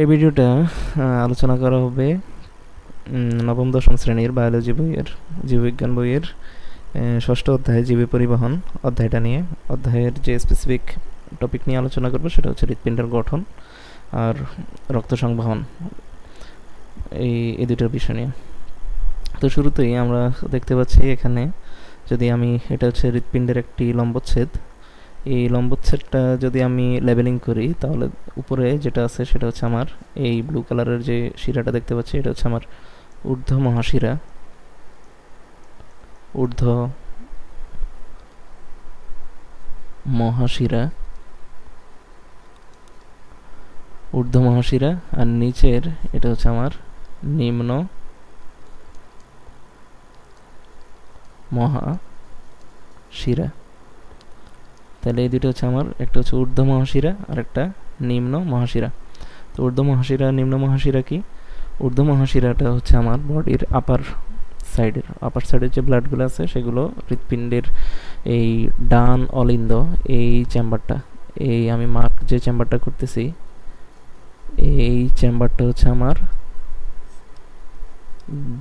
এই ভিডিওটা আলোচনা করা হবে নবম, দশম শ্রেণির বায়োলজি বইয়ের, জীববিজ্ঞান বইয়ের ষষ্ঠ অধ্যায়, জীবী পরিবহন অধ্যায়টা নিয়ে। অধ্যায়ের যে স্পেসিফিক টপিক নিয়ে আলোচনা করব, সেটা হচ্ছে হৃৎপিণ্ডের গঠন আর রক্ত সংবহন। এই এই দুটোর বিষয় নিয়ে। তো শুরুতেই আমরা দেখতে পাচ্ছি এখানে, যদি আমি, এটা হচ্ছে হৃৎপিণ্ডের একটি লম্বচ্ছেদ। এই লম্বচ্ছেদটা যদি আমি লেবেলিং করি, তাহলে উপরে যেটা আছে সেটা হচ্ছে আমার এই ব্লু কালারের যে শিরাটা দেখতে পাচ্ছি, এটা হচ্ছে আমার ঊর্ধ্ব মহাশিরা। ঊর্ধ্ব মহাশিরা। ঊর্ধ্ব মহাশিরা আর নিচের এটা হচ্ছে আমার নিম্ন মহাশিরা। তাহলে এই দুটো হচ্ছে আমার, একটা হচ্ছে ঊর্ধ্ব মহাশিরা আর একটা নিম্ন মহাশিরা। তো ঊর্ধ্ব মহাশিরা, নিম্ন মহাশিরা কি? ঊর্ধ্ব মহাশিরাটা হচ্ছে আমার বডির আপার সাইডের আপার সাইডের যে ব্লাডগুলো আছে, সেগুলো হৃৎপিণ্ডের এই ডান অলিন্দ, এই চেম্বারটা এই আমি মার্ক যে চেম্বারটা করতেছি, এই চেম্বারটা হচ্ছে আমার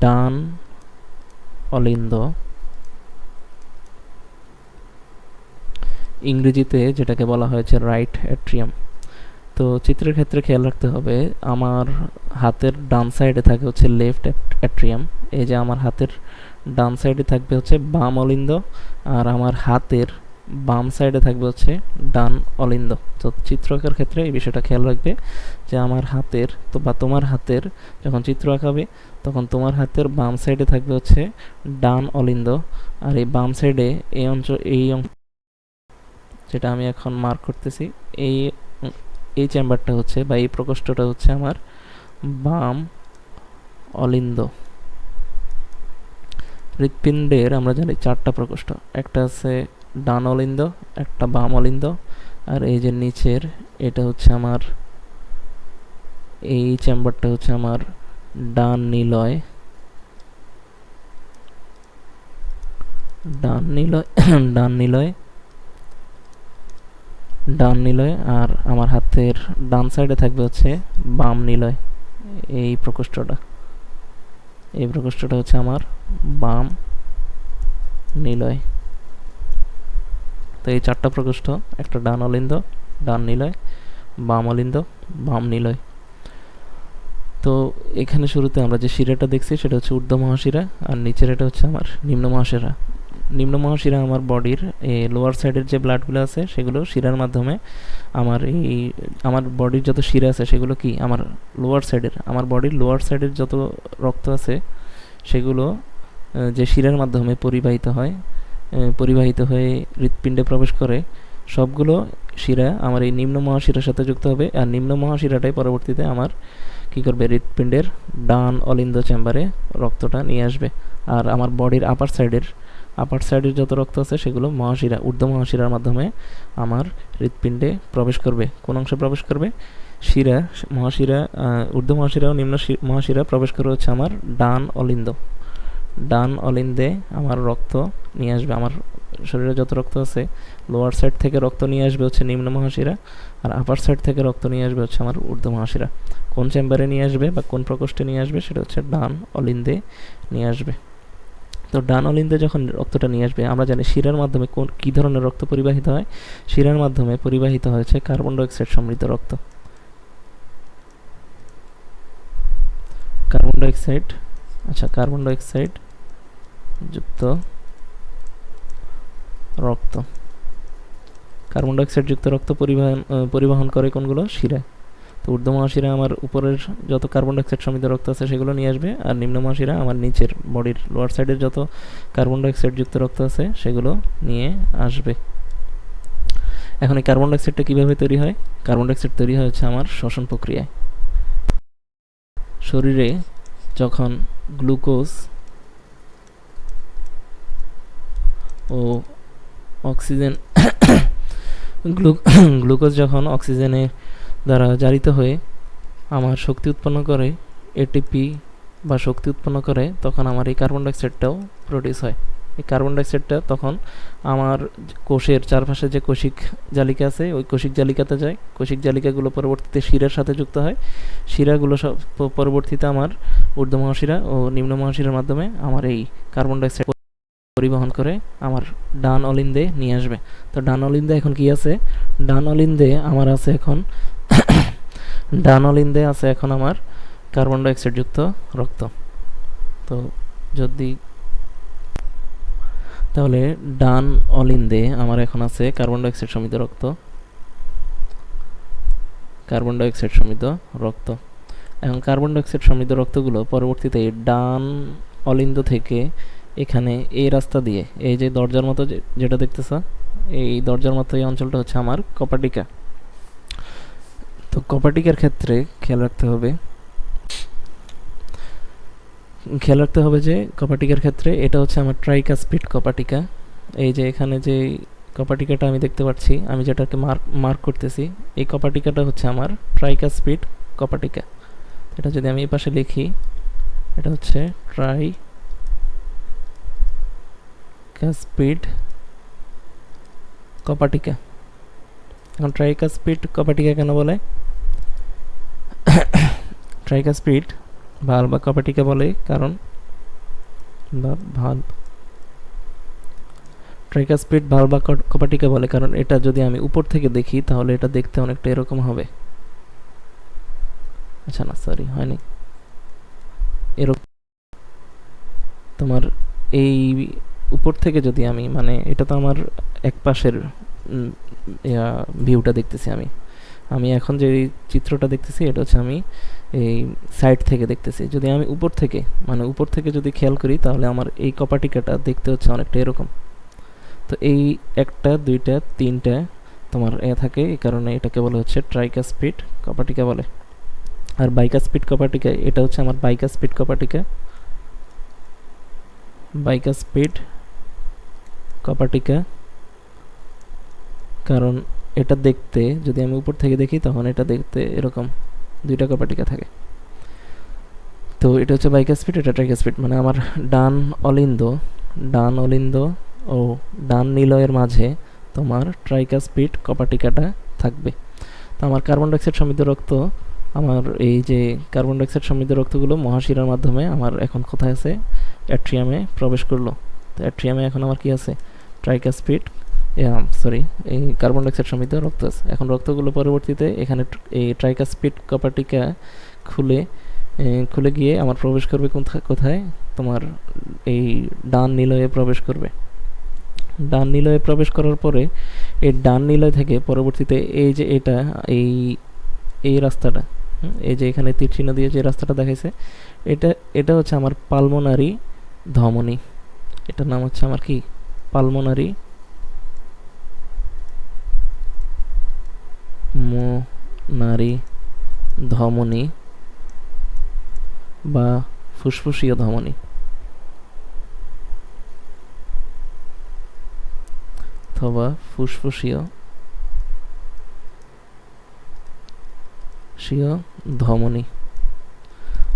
ডান অলিন্দ ইংরেজিতে যেটাকে বলা হয়েছে রাইট অ্যাট্রিয়াম তো চিত্রের ক্ষেত্রে খেয়াল রাখতে হবে, আমার হাতের ডান সাইডে থাকে হচ্ছে লেফট অ্যাট্রিয়াম এই যে আমার হাতের ডান সাইডে থাকবে হচ্ছে বাম অলিন্দ, আর আমার হাতের বাম সাইডে থাকবে হচ্ছে ডান অলিন্দ। তো চিত্র আঁকার ক্ষেত্রে এই বিষয়টা খেয়াল রাখবে যে আমার হাতের তো বা তোমার হাতের যখন চিত্র আঁকাবে, তখন তোমার হাতের বাম সাইডে থাকবে হচ্ছে ডান অলিন্দ, আর এই বাম সাইডে এই অঞ্চল এই অংশ যেটা আমি এখন মার্ক করতেছি, এই এই চেম্বারটা হচ্ছে বা এই প্রকোষ্ঠটা হচ্ছে আমার বাম অলিন্দ। হৃৎপিণ্ডের আমরা জানি চারটা প্রকোষ্ঠ, একটা আছে ডান অলিন্দ, একটা বাম অলিন্দ, আর এই যে নিচের, এটা হচ্ছে আমার, এই চেম্বারটা হচ্ছে আমার ডান নিলয়। ডান নিলয় ডান নিলয়। ডান নিলয় আর আমার হাতের ডান সাইডে থাকবে হচ্ছে বাম নিলয়। এই প্রকোষ্ঠটা। এই প্রকোষ্ঠটা হচ্ছে আমার বাম নিলয়। তো এই চারটা প্রকোষ্ঠ, একটা ডান অলিন্দ, ডান নিলয়, বাম অলিন্দ, বাম নিলয়। তো এখানে শুরুতে আমরা যে শিরাটা দেখছি সেটা হচ্ছে ঊর্ধ্ব মহাশিরা আর নিচের এটা হচ্ছে আমার নিম্ন মহাশিরা। নিম্ন মহাশিরা আমার বডির লোয়ার সাইডের যে ব্লাডগুলো আছে, সেগুলো শিরার মাধ্যমে আমার এই, আমার বডির যত শিরা আছে, সেগুলো কি? আমার লোয়ার সাইডের আমার বডির লোয়ার সাইডের যত রক্ত আছে, সেগুলো যে শিরার মাধ্যমে পরিবাহিত হয় পরিবাহিত হয়ে হৃৎপিণ্ডে প্রবেশ করে, সবগুলো শিরা আমার এই নিম্ন মহাশিরার সাথে যুক্ত হবে। আর নিম্ন মহাশিরাটাই পরবর্তীতে আমার কী করবে? হৃৎপিণ্ডের ডান অলিন্দ চেম্বারে রক্তটা নিয়ে আসবে। আর আমার বডির আপার সাইডের আপার সাইডের যত রক্ত আছে সেগুলো মহাশিরা, ঊর্ধ্ব মহাশিরার মাধ্যমে আমার হৃৎপিণ্ডে প্রবেশ করবে। কোন অংশে প্রবেশ করবে? শিরা, মহাশিরা ঊর্ধ্ব মহাশিরা ও নিম্ন মহাশিরা প্রবেশ করে হচ্ছে আমার ডান অলিন্দ। ডান অলিন্দে আমার রক্ত নিয়ে আসবে, আমার শরীরে যত রক্ত আছে লোয়ার সাইড থেকে রক্ত নিয়ে আসবে হচ্ছে নিম্ন মহাশিরা আর আপার সাইড থেকে রক্ত নিয়ে আসবে হচ্ছে আমার ঊর্ধ্ব মহাশিরা। কোন চেম্বারে নিয়ে আসবে বা কোন প্রকোষ্ঠে নিয়ে আসবে সেটা হচ্ছে ডান অলিন্দে নিয়ে আসবে। তো ডান অলিন্দে যখন রক্তটা নিয়ে আসবে, আমরা জানি শিরার মাধ্যমে কোন, কী ধরনের রক্ত পরিবাহিত হয়? শিরার মাধ্যমে পরিবাহিত হয়েছে কার্বন ডাইঅক্সাইড সমৃদ্ধ রক্ত। কার্বন ডাইঅক্সাইড আচ্ছা কার্বন ডাইঅক্সাইড যুক্ত রক্ত। কার্বন ডাইঅক্সাইড যুক্ত রক্ত পরিবহন পরিবহন করে কোনগুলো? শিরা তো ঊর্ধ্ব মহাশিরা আমার উপরের যত কার্বন ডাইঅক্সাইড সমৃদ্ধ রক্ত আছে সেগুলো নিয়ে আসবে, আর নিম্ন মহাশিরা আমার নিচের বডির লোয়ার সাইডের যত কার্বন ডাইঅক্সাইড যুক্ত রক্ত আছে সেগুলো নিয়ে আসবে। এখন এই কার্বন ডাইঅক্সাইডটা কীভাবে তৈরি হয়? কার্বন ডাইঅক্সাইড তৈরি হয় হচ্ছে আমার শ্বসন প্রক্রিয়ায়। শরীরে যখন গ্লুকোজ ও অক্সিজেন গ্লু- গ্লুকোজ যখন অক্সিজেনে দ্বারা জারিত হয়ে আমার শক্তি উৎপন্ন করে এটিপি বা শক্তি উৎপন্ন করে, তখন আমার এই কার্বন ডাইঅক্সাইডটাও প্রডিউস হয়। এই কার্বন ডাইঅক্সাইডটা তখন আমার কোষের চারপাশে যে কোষিক জালিকা আছে, ওই কোষিক জালিকাতে যায়। কোষিক জালিকাগুলো পরবর্তীতে শিরার সাথে যুক্ত হয়। শিরাগুলো সব পরবর্তীতে আমার ঊর্ধ্ব মহাশিরা ও নিম্ন মহাশিরার মাধ্যমে আমার এই কার্বন ডাইঅক্সাইড পরিবহন করে আমার ডান অলিন্দে নিয়ে আসবে। তো ডান অলিন্দে এখন কি আছে? ডান অলিন্দে আমার আছে এখন ডান অলিন্দে আছে এখন আমার কার্বন ডাইঅক্সাইড যুক্ত রক্ত। তো যদি তাহলে ডান অলিন্দে আমার এখন আছে কার্বন ডাইঅক্সাইড সমিত রক্ত। কার্বন ডাইঅক্সাইড সমিত রক্ত। এখন কার্বন ডাইঅক্সাইড সমৃদ্ধ রক্তগুলো পরবর্তীতে ডান অলিন্দ থেকে এখানে এই রাস্তা দিয়ে, এই যে দরজার মতো যেটা দেখতেছ, এই দরজার মতো এই অঞ্চলটা হচ্ছে আমার কপাটিকা। তো কপাটিকার ক্ষেত্রে খেয়াল রাখতে হবে, খেয়াল রাখতে হবে যে কপাটিকার ক্ষেত্রে এটা হচ্ছে আমার ট্রাইকা স্পিড কপাটিকা। এই যে এখানে যে কপাটিকাটা আমি দেখতে পাচ্ছি, আমি যেটাকে মার্ক মার্ক করতেছি, এই কপাটিকাটা হচ্ছে আমার ট্রাইকা স্পিড কপাটিকা। এটা যদি আমি এই পাশে লিখি, এটা হচ্ছে ট্রাই স্পিড কপাটিকা এখন ট্রাইকা স্পিড কপাটিকা কেন বলে ট্রাইকা স্পিড ভালো বা কপাটিকা বলে কারণ বা ভালো ট্রাইকা স্পিড ভালো বা কপাটিকা বলে কারণ এটা যদি আমি উপর থেকে দেখি তাহলে এটা দেখতে অনেকটা এরকম হবে আচ্ছা না সরি হয়নি এরকম তোমার এই উপর থেকে যদি আমি মানে এটা তো আমার এক পাশের ভিউটা দেখতেছি আমি। আমি এখন যে চিত্রটা দেখতেছি, এটা হচ্ছে আমি এই সাইড থেকে দেখতেছি। যদি আমি উপর থেকে মানে উপর থেকে যদি খেয়াল করি, তাহলে আমার এই কপাটিকাটা দেখতে হচ্ছে অনেকটা এরকম। তো এই একটা, দুইটা, তিনটা তোমার এ থাকে, এই কারণে এটাকে বলা হচ্ছে ট্রাইকা স্পিড কপাটিকা বলে। আর বাইকা স্পিড কপাটিকা, এটা হচ্ছে আমার বাইকা স্পিড কপাটিকা। বাইকা স্পিড কপাটিকা কারণ এটা দেখতে, যদি আমি উপর থেকে দেখি, তখন এটা দেখতে এরকম দুইটা কপাটিকা থাকে। তো এটা হচ্ছে বাইকা স্পিড এটা ট্রাইকা স্পিড মানে আমার ডান অলিন্দ ডান অলিন্দ ও ডান নিলয়ের মাঝে তোমার ট্রাইকা স্পিড কপাটিকাটা থাকবে। তো আমার কার্বন ডাইঅক্সাইড সমৃদ্ধ রক্ত, আমার এই যে কার্বন ডাইঅক্সাইড সমৃদ্ধ রক্তগুলো মহাশিরার মাধ্যমে আমার এখন কোথায় আছে? অ্যাট্রিয়ামে প্রবেশ করল। তো অ্যাট্রিয়ামে এখন আমার কি আছে? ট্রাইকাস্পিড সরি এই কার্বন ডাইঅক্সাইড সমৃদ্ধ রক্ত আছে। এখন রক্তগুলো পরবর্তীতে এখানে এই ট্রাইকাস্পিড কপাটিকা খুলে খুলে গিয়ে আমার প্রবেশ করবে কোথা- কোথায়? তোমার এই ডান নিলয়ে প্রবেশ করবে। ডান নিলয়ে প্রবেশ করার পরে এই ডান নিলয় থেকে পরবর্তীতে এই যে এটা, এই এই রাস্তাটা এই যে এখানে তীর চিহ্ন দিয়ে যে রাস্তাটা দেখাইছে, এটা এটা হচ্ছে আমার পালমোনারি ধমনী। এটার নাম হচ্ছে আমার কি? পালমোনারি, মোনারি, ধমনী বা ফুসফুসীয় ধমনী। অথবা ফুসফুসীয় সীয় ধমনী।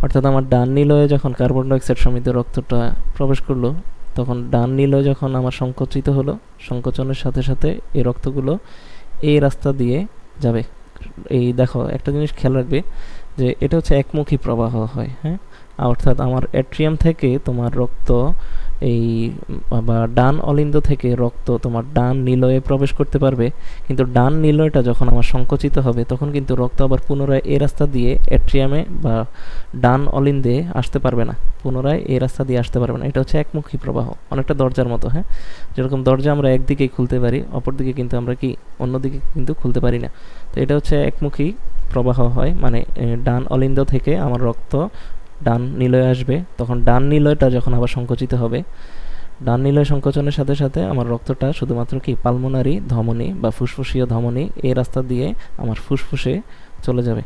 অর্থাৎ আমার ডান নিলয়ে যখন কার্বন ডাইঅক্সাইড সমৃদ্ধ রক্তটা প্রবেশ করল তখন ডান নিল যখন আমার সংকোচিত হলো, সংকোচনের সাথে সাথে এই রক্তগুলো এই রাস্তা দিয়ে যাবে। এই দেখো, একটা জিনিস খেয়াল রাখবে যে এটা হচ্ছে একমুখী প্রবাহ হয় হ্যাঁ? অর্থাৎ আমার অ্যাট্রিয়াম থেকে তোমার রক্ত এই বা ডান অলিন্দ থেকে রক্ত তোমার ডান নিলয়ে প্রবেশ করতে পারবে। কিন্তু ডান নিলয়টা যখন আমার সংকুচিত হবে, তখন কিন্তু রক্ত আবার পুনরায় এই রাস্তা দিয়ে অ্যাট্রিয়ামে বা ডান অলিন্দে আসতে পারবে না। পুনরায় এই রাস্তা দিয়ে আসতে পারবে না। এটা হচ্ছে একমুখী প্রবাহ, অনেকটা দরজার মতো হ্যাঁ? যেরকম দরজা আমরা একদিকেই খুলতে পারি, অপরদিকে কিন্তু আমরা কি অন্যদিকে কিন্তু খুলতে পারি না। তো এটা হচ্ছে একমুখী প্রবাহ হয়। মানে ডান অলিন্দ থেকে আমার রক্ত ডান নিলয় আসবে। তখন ডান নিলয়টা যখন আবার সংকুচিত হবে, ডান নিলয় সংকোচনের সাথে সাথে আমার রক্তটা শুধুমাত্র কি পালমোনারি ধমনী বা ফুসফুসীয় ধমনী এই রাস্তা দিয়ে আমার ফুসফুসে চলে যাবে।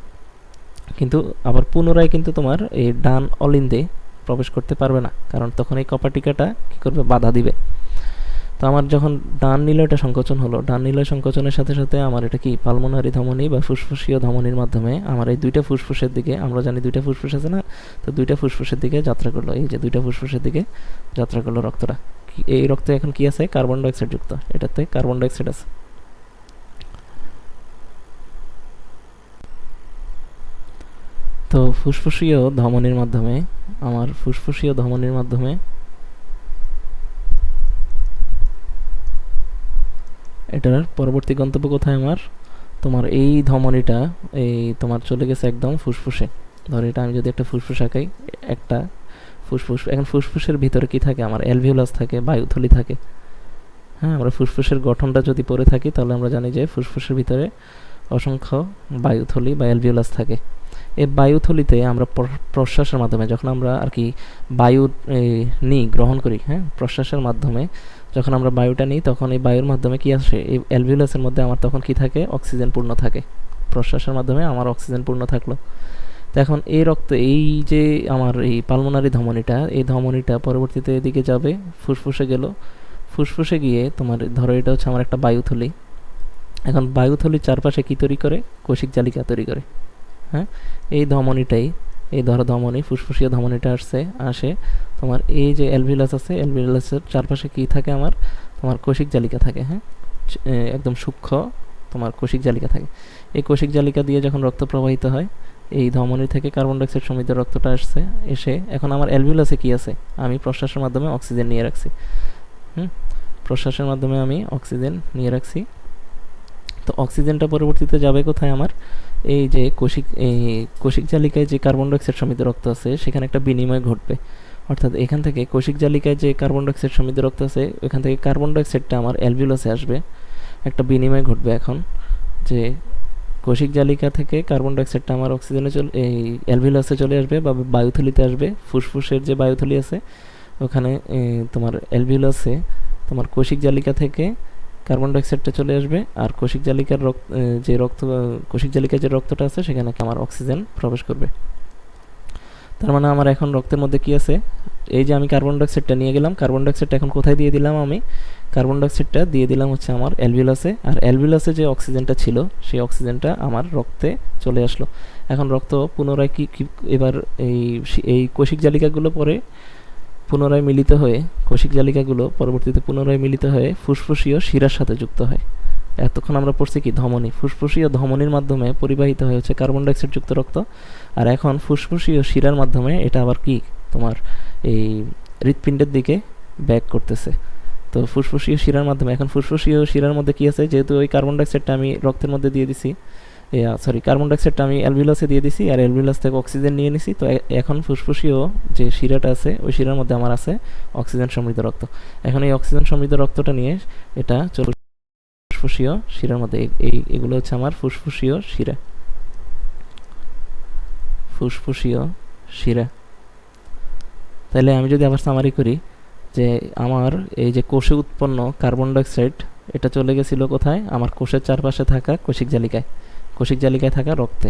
কিন্তু আবার পুনরায় কিন্তু তোমার এই ডান অলিন্দে প্রবেশ করতে পারবে না। কারণ তখন এই কপাটিকাটা কী করবে? বাধা দিবে। আমার যখন ডান নিলয়টা সংকোচন হলো। ডান নিলয় সংকোচনের সাথে সাথে আমার এটা কি, পালমোনারি ধমনী বা ফুসফুসীয় ধমনীর মাধ্যমে আমার এই দুইটা ফুসফুসের দিকে, আমরা জানি দুইটা ফুসফুস আছে না, তো দুইটা ফুসফুসের দিকে যাত্রা করল। এই যে দুইটা ফুসফুসের দিকে যাত্রা করল রক্তটা। এই রক্তে এখন কি আছে? কার্বন ডাইঅক্সাইড যুক্ত। এটাতে কার্বন ডাইঅক্সাইড আছে। তো ফুসফুসীয় ধমনীর মাধ্যমে, আমার ফুসফুসীয় ধমনীর মাধ্যমে এটার পরবর্তী গন্তব্য কোথায় আমার? তোমার এই ধমনিটা, এই তোমার চলে গেছে একদম ফুসফুসে। ধরো এটা আমি যদি একটা ফুসফুস আঁকাই, একটা ফুসফুস, এখন ফুসফুসের ভিতরে কি থাকে? আমার অ্যালভিউলাস থাকে, বায়ুথলি থাকে। হ্যাঁ আমরা ফুসফুসের গঠনটা যদি পড়ে থাকি, তাহলে আমরা জানি যে ফুসফুসের ভিতরে অসংখ্য বায়ুথলি বা অ্যালভিউলাস থাকে। এই বায়ুথলিতে আমরা প্রশ্বাসের মাধ্যমে, যখন আমরা আর কি বায়ু নিই গ্রহণ করি হ্যাঁ প্রশ্বাসের মাধ্যমে যখন আমরা বায়ুটা নিই, তখন এই বায়ুর মাধ্যমে কি আসে? এই অ্যালভিউলাসের মধ্যে আমার তখন কি থাকে? অক্সিজেন পূর্ণ থাকে। প্রশ্বাসের মাধ্যমে আমার অক্সিজেন পূর্ণ থাকল। তো এখন এই রক্ত, এই যে আমার এই পালমোনারি ধমনিটা, এই ধমনিটা পরবর্তীতে এদিকে যাবে, ফুসফুসে গেল। ফুসফুসে গিয়ে তোমার ধরো এটা হচ্ছে আমার একটা বায়ুথলি। এখন বায়ুথলির চারপাশে কী তৈরি করে? কৌশিক জালিকা তৈরি করে। হ্যাঁ? এই ধমনিটাই, এই ধরো ধমনি, ফুসফুসীয় ধমনিটা আসছে, আসে। তোমার এই যে অ্যালভিলাস আছে অ্যালভিলাসের চারপাশে কী থাকে আমার? তোমার কোষিক জালিকা থাকে হ্যাঁ? একদম সূক্ষ্ম তোমার কোষিক জালিকা থাকে। এই কোষিক জালিকা দিয়ে যখন রক্ত প্রবাহিত হয়, এই ধমনী থেকে কার্বন ডাইঅক্সাইড সমৃদ্ধ রক্তটা আসছে, এসে এখন আমার অ্যালভিউলাসে কি আছে? আমি প্রশ্বাসের মাধ্যমে অক্সিজেন নিয়ে রাখছি। হুম? প্রশ্বাসের মাধ্যমে আমি অক্সিজেন নিয়ে রাখছি। তো অক্সিজেনটা পরবর্তীতে যাবে কোথায় আমার? এই যে কোষিক, এই কোষিক জালিকায় যে কার্বন ডাইঅক্সাইড সমৃদ্ধ রক্ত আছে, সেখানে একটা বিনিময় ঘটবে। অর্থাৎ এখান থেকে কোষিক জালিকায় যে কার্বন ডাইঅক্সাইড সমৃদ্ধ রক্ত আছে, ওখান থেকে কার্বন ডাইঅক্সাইডটা আমার অ্যালভিউলাসে আসবে। একটা বিনিময় ঘটবে এখন যে কোষিক জালিকা থেকে কার্বন ডাইঅক্সাইডটা আমার অক্সিজেনে চলে, এই অ্যালভিউলাসে চলে আসবে বা বায়ুথলিতে আসবে। ফুসফুসের যে বায়ুথলি আছে, ওখানে তোমার অ্যালভিউলাসে তোমার কোষিক জালিকা থেকে কার্বন ডাইঅক্সাইডটা চলে আসবে। আর কোষিক জালিকার রক্ত যে রক্ত, কোষিক জালিকার যে রক্তটা আছে, সেখানে আমার অক্সিজেন প্রবেশ করবে। তার মানে আমার এখন রক্তের মধ্যে কি আছে? এই যে আমি কার্বন ডাইঅক্সাইডটা নিয়ে গেলাম কার্বন ডাইঅক্সাইডটা এখন কোথায় দিয়ে দিলাম আমি? কার্বন ডাইঅক্সাইডটা দিয়ে দিলাম হচ্ছে আমার অ্যালভিউলাসে আর অ্যালভিউলাসে যে অক্সিজেনটা ছিল, সেই অক্সিজেনটা আমার রক্তে চলে আসলো। এখন রক্ত পুনরায় কি কি, এবার এই এই কোষিক জালিকাগুলো পরে পুনরায় মিলিত হয়ে, কোষিক জালিকাগুলো পরবর্তীতে পুনরায় মিলিত হয়ে ফুসফুসীয় শিরার সাথে যুক্ত হয়। এতক্ষণ আমরা পড়ছি কি ধমনী। ফুসফুসীয় ধমনির মাধ্যমে পরিবাহিত হয়ে হচ্ছে কার্বন ডাইঅক্সাইড যুক্ত রক্ত। আর এখন ফুসফুসীয় শিরার মাধ্যমে এটা আবার কি? তোমার এই হৃৎপিণ্ডের দিকে ব্যাক করতেছে। তো ফুসফুসীয় শিরার মাধ্যমে, এখন ফুসফুসীয় শিরার মধ্যে কি আছে? যেহেতু ওই কার্বন ডাইঅক্সাইডটা আমি রক্তের মধ্যে দিয়ে দিছি সরি কার্বন ডাইঅক্সাইডটা আমি অ্যালভিলাসে দিয়ে দিছি আর অ্যালভিলাস থেকে অক্সিজেন নিয়ে নিছি। তো এখন ফুসফুসীয় যে শিরাটা আছে, ওই শিরার মধ্যে আমার আছে অক্সিজেন সমৃদ্ধ রক্ত। এখন এই অক্সিজেন সমৃদ্ধ রক্তটা নিয়ে এটা চল ফুসফুসীয় শিরার মধ্যে। এই- এগুলো হচ্ছে আমার ফুসফুসীয় শিরা। ফুসফুসীয় শিরা। তাহলে আমি যদি আবার সামারি করি যে আমার এই যে কোষে উৎপন্ন কার্বন ডাইঅক্সাইড এটা চলে গেছিল কোথায়? আমার কোষের চারপাশে থাকা কোষিক জালিকায়। কোষিক জালিকায় থাকা রক্তে।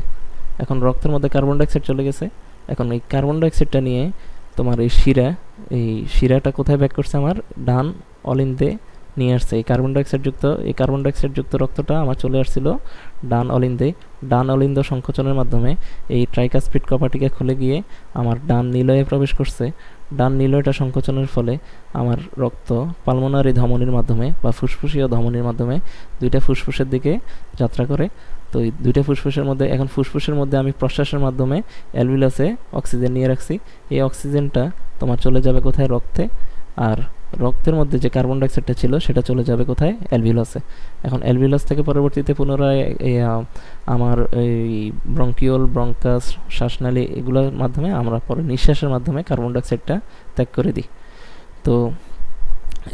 এখন রক্তের মধ্যে কার্বন ডাইঅক্সাইড চলে গেছে। এখন এই কার্বন ডাইঅক্সাইডটা নিয়ে তোমার এই শিরা, এই শিরাটা কোথায় ব্যাক করছে আমার? ডান অলিন্দে নিয়ে আসছে। এই কার্বন ডাইঅক্সাইড যুক্ত, এই কার্বন ডাইঅক্সাইড যুক্ত রক্তটা আমার চলে আসছিল ডান অলিন্দে। ডান অলিন্দ সংকোচনের মাধ্যমে এই ট্রাইকাসপিড কপাটিকে খুলে গিয়ে আমার ডান নিলয়ে প্রবেশ করছে। ডান নিলয়টা সংকোচনের ফলে আমার রক্ত পালমোনারি ধমনির মাধ্যমে বা ফুসফুসীয় ধমনির মাধ্যমে দুইটা ফুসফুসের দিকে যাত্রা করে। তো এই দুইটা ফুসফুসের মধ্যে, এখন ফুসফুসের মধ্যে আমি প্রশ্বাসের মাধ্যমে অ্যালভিলাসে অক্সিজেন নিয়ে রাখছি। এই অক্সিজেনটা তোমার চলে যাবে কোথায়? রক্তে। আর রক্তের মধ্যে যে কার্বন ডাইঅক্সাইডটা ছিল, সেটা চলে যাবে কোথায়? অ্যালভিলাসে এখন অ্যালভিলাস থেকে পরবর্তীতে পুনরায় আমার এই ব্রঙ্কিওল ব্রঙ্কাস শ্বাসনালী এগুলোর মাধ্যমে আমরা পরে নিঃশ্বাসের মাধ্যমে কার্বন ডাইঅক্সাইডটা ত্যাগ করে দিই। তো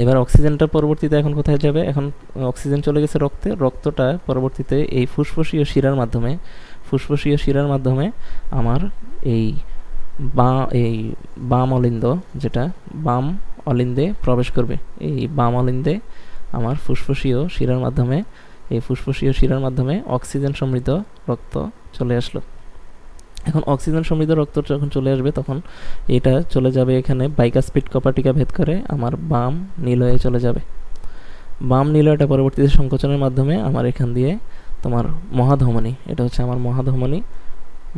এবার অক্সিজেনটা পরবর্তীতে এখন কোথায় যাবে? এখন অক্সিজেন চলে গেছে রক্তে। রক্তটা পরবর্তীতে এই ফুসফুসীয় শিরার মাধ্যমে, ফুসফুসীয় শিরার মাধ্যমে আমার এই বা, এই বাম অলিন্দ যেটা বাম অলিন্দে প্রবেশ করবে। এই বাম অলিন্দে আমার ফুসফুসীয় শিরার মাধ্যমে, এই ফুসফুসীয় শিরার মাধ্যমে অক্সিজেন সমৃদ্ধ রক্ত চলে আসলো। এখন অক্সিজেন সমৃদ্ধ রক্ত যখন চলে আসবে, তখন এটা চলে যাবে এখানে বাইকাস্পিড কপাটিকা ভেদ করে আমার বাম নিলয়ে চলে যাবে। বাম নিলয়টা পরবর্তীতে সংকোচনের মাধ্যমে আমার এখান দিয়ে তোমার মহাধমনী, এটা হচ্ছে আমার মহাধমনী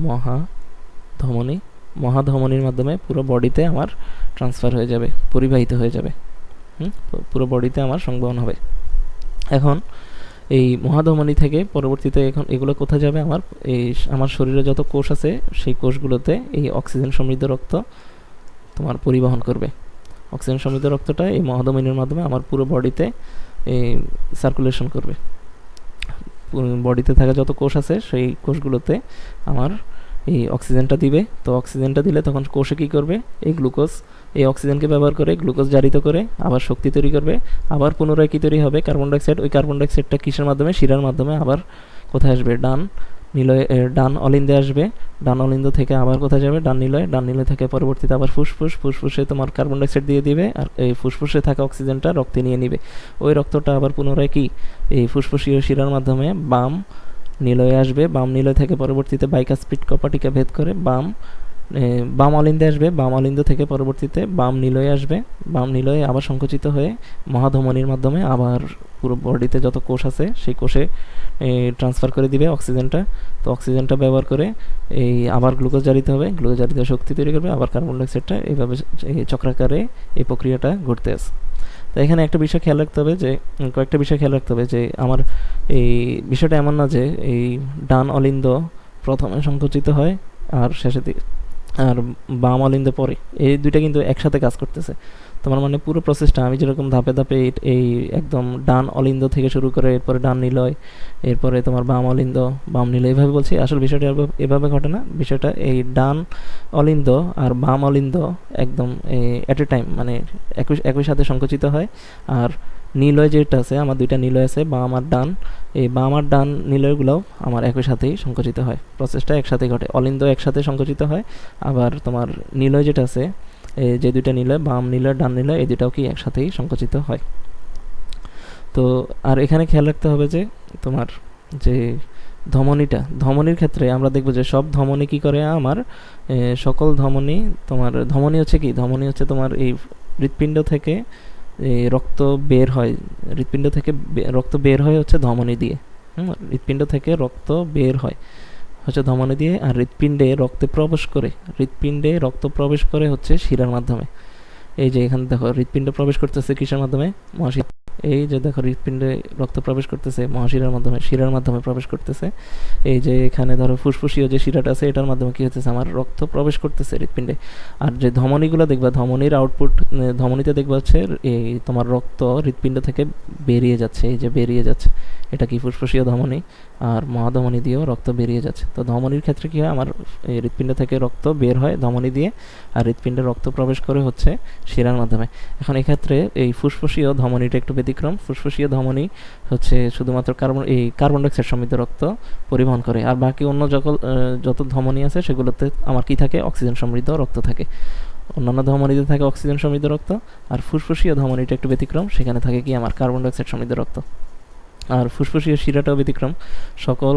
মহাধমনী মহাধমনীর মাধ্যমে পুরো বডিতে আমার ট্রান্সফার হয়ে যাবে, পরিবাহিত হয়ে যাবে, হুম? পুরো বডিতে আমার সংবহন হবে। এখন এই মহাধমনী থেকে পরবর্তীতে এখন এগুলো কোথায় যাবে? আমার এই আমার শরীরে যত কোষ আছে, সেই কোষগুলোতে এই অক্সিজেন সমৃদ্ধ রক্ত তোমার পরিবহন করবে। অক্সিজেন সমৃদ্ধ রক্তটা এই মহাধমনীর মাধ্যমে আমার পুরো বডিতে এই সার্কুলেশন করবে। বডিতে থাকা যত কোষ আছে, সেই কোষগুলোতে আমার এই অক্সিজেনটা দিবে। তো অক্সিজেনটা দিলে তখন কোষে কী করবে? এই গ্লুকোজ এই অক্সিজেনকে ব্যবহার করে গ্লুকোজ জারিত করে আবার শক্তি তৈরি করবে। আবার পুনরায় কী তৈরি হবে? কার্বন ডাইঅক্সাইড ওই কার্বন ডাইঅক্সাইডটা কিসের মাধ্যমে? শিরার মাধ্যমে আবার কোথায় আসবে? ডান নিলয়ে ডান অলিন্দে আসবে। ডান অলিন্দ থেকে আবার কোথায় যাবে? ডান নিলয়। ডান নিলয় থেকে পরবর্তীতে আবার ফুসফুস। ফুসফুসে তোমার কার্বন ডাইঅক্সাইড দিয়ে দিবে আর এই ফুসফুসে থাকা অক্সিজেনটা রক্তে নিয়ে নিবে। ওই রক্তটা আবার পুনরায় কি? এই ফুসফুসীয় শিরার মাধ্যমে বাম নিলয়ে আসবে, বাম নিলয় থেকে পরবর্তীতে বাইকা স্পিড কপাটিকা ভেদ করে বাম বাম অলিন্দে আসবে, বাম অলিন্দ থেকে পরবর্তীতে বাম নিলয়ে আসবে, বাম নিলয়ে আবার সংকুচিত হয়ে মহাধমনির মাধ্যমে আবার পুরো বডিতে যত কোষ আছে, সেই কোষে ট্রান্সফার করে দিবে অক্সিজেনটা। তো অক্সিজেনটা ব্যবহার করে এই আবার গ্লুকোজ জারিতে হবে, গ্লুকোজ জারিত শক্তি তৈরি করবে, আবার কার্বন ডাইঅক্সাইডটা এইভাবে এই চক্রাকারে এই প্রক্রিয়াটা ঘটতে আছে। তো এখানে একটা বিষয় খেয়াল রাখতে হবে যে কয়েকটা বিষয় খেয়াল রাখতে হবে যে, আমার এই বিষয়টা এমন না যে, এই ডান অলিন্দ প্রথমে সংকুচিত হয় আর শেষে আর বাম অলিন্দ পরে। এই দুইটা কিন্তু একসাথে কাজ করতেছে। তোমার মানে পুরো প্রসেসটা আমি যেরকম ধাপে ধাপে এই- একদম ডান অলিন্দ থেকে শুরু করে এরপরে ডান নিলয়, এরপরে তোমার বাম অলিন্দ, বাম নিলয় এইভাবে বলছি। আসল বিষয়টা এভাবে- এভাবে ঘটে না। বিষয়টা এই ডান অলিন্দ আর বাম অলিন্দ একদম এই অ্যাট এ টাইম মানে একই একই সাথে সংকুচিত হয়। আর নিলয় যেটা আছে, আমার দুইটা নিলয় আছে, বাম আর ডান। এই বাম আর ডান নিলয়গুলোও আমার একই সাথেই সংকুচিত হয়। প্রসেসটা একসাথেই ঘটে। অলিন্দ একসাথে সংকুচিত হয়। আবার তোমার নিলয় যেটা আছে যে দুইটা নিলয় বাম নিলয় ডান নিলয় এই দুটাও কি একসাথেই সংকুচিত হয়। তো আর এখানে খেয়াল রাখতে হবে যে, তোমার যে ধমনীটা, ধমনীর ক্ষেত্রে আমরা দেখব যে সব ধমনী কি করে আমার সকল ধমনী, তোমার ধমনী হচ্ছে কি? ধমনী হচ্ছে তোমার এই হৃৎপিণ্ড থেকে রক্ত বের হয়, হৃৎপিণ্ড থেকে রক্ত বের হয় হচ্ছে ধমনী দিয়ে। হৃৎপিণ্ড থেকে রক্ত বের হয়। হচ্ছে ধমনী দিয়ে আর হৃৎপিণ্ডে রক্তে প্রবেশ করে, হৃৎপিণ্ডে রক্ত প্রবেশ করে হচ্ছে শিরার মাধ্যমে। এই যে এখানে দেখো, হৃৎপিণ্ড প্রবেশ করতেছে কিসের মাধ্যমে? মহাশিরা। এই যে দেখো, হৃৎপিণ্ডে রক্ত প্রবেশ করতেছে মহাশিরার মাধ্যমে, শিরার মাধ্যমে প্রবেশ করতেছে। এই যে এখানে ধরো ফুসফুসীয় যে শিরাটা আছে, এটার মাধ্যমে কি হচ্ছে আমার রক্ত প্রবেশ করতেছে হৃৎপিণ্ডে। আর যে ধমনীগুলো দেখবা, ধমনীর আউটপুট ধমনীতে দেখবা হচ্ছে, এই তোমার রক্ত হৃৎপিণ্ড থেকে বেরিয়ে যাচ্ছে, এই যে বেরিয়ে যাচ্ছে। এটা কি ফুসফুসীয় ধমনী? আর মহাধমনী দিয়েও রক্ত বেরিয়ে যাচ্ছে। তো ধমনীর ক্ষেত্রে কি হয়? আমার হৃৎপিণ্ড থেকে রক্ত বের হয় ধমনী দিয়ে, আর হৃৎপিণ্ডে রক্ত প্রবেশ করে হচ্ছে শিরার মাধ্যমে। এখন এক্ষেত্রে এই ফুসফুসীয় ধমনীটা একটু ব্যতিক্রম। ফুসফুসীয় ধমনী হচ্ছে শুধুমাত্র কার্বন এই কার্বন ডাইঅক্সাইড সমৃদ্ধ রক্ত পরিবহন করে। আর বাকি অন্য যখন যত ধমনী আছে, সেগুলোতে আমার কি থাকে? অক্সিজেন সমৃদ্ধ রক্ত থাকে। অন্যান্য ধমনীতে থাকে অক্সিজেন সমৃদ্ধ রক্ত। আর ফুসফুসীয় ধমনীটা একটু ব্যতিক্রম, সেখানে থাকে কি আমার কার্বন ডাইঅক্সাইড সমৃদ্ধ রক্ত। আর ফুসফুসীয় শিরাটাও ব্যতিক্রম। সকল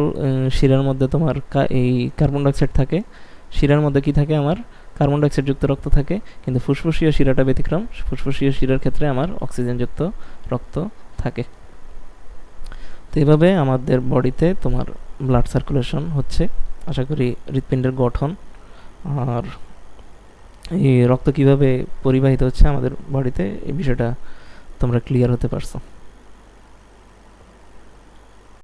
শিরার মধ্যে তোমার এই কার্বন ডাইঅক্সাইড থাকে। শিরার মধ্যে কি থাকে আমার? কার্বন ডাইঅক্সাইড যুক্ত রক্ত থাকে, কিন্তু ফুসফুসীয় শিরাটা ব্যতিক্রম। ফুসফুসীয় শিরার ক্ষেত্রে আমার অক্সিজেনযুক্ত রক্ত থাকে। তো এভাবে আমাদের বডিতে তোমার ব্লাড সার্কুলেশন হচ্ছে। আশা করি হৃৎপিণ্ডের গঠন আর এই রক্ত কীভাবে পরিবাহিত হচ্ছে আমাদের বডিতে, এই বিষয়টা তোমরা ক্লিয়ার হতে পারছ।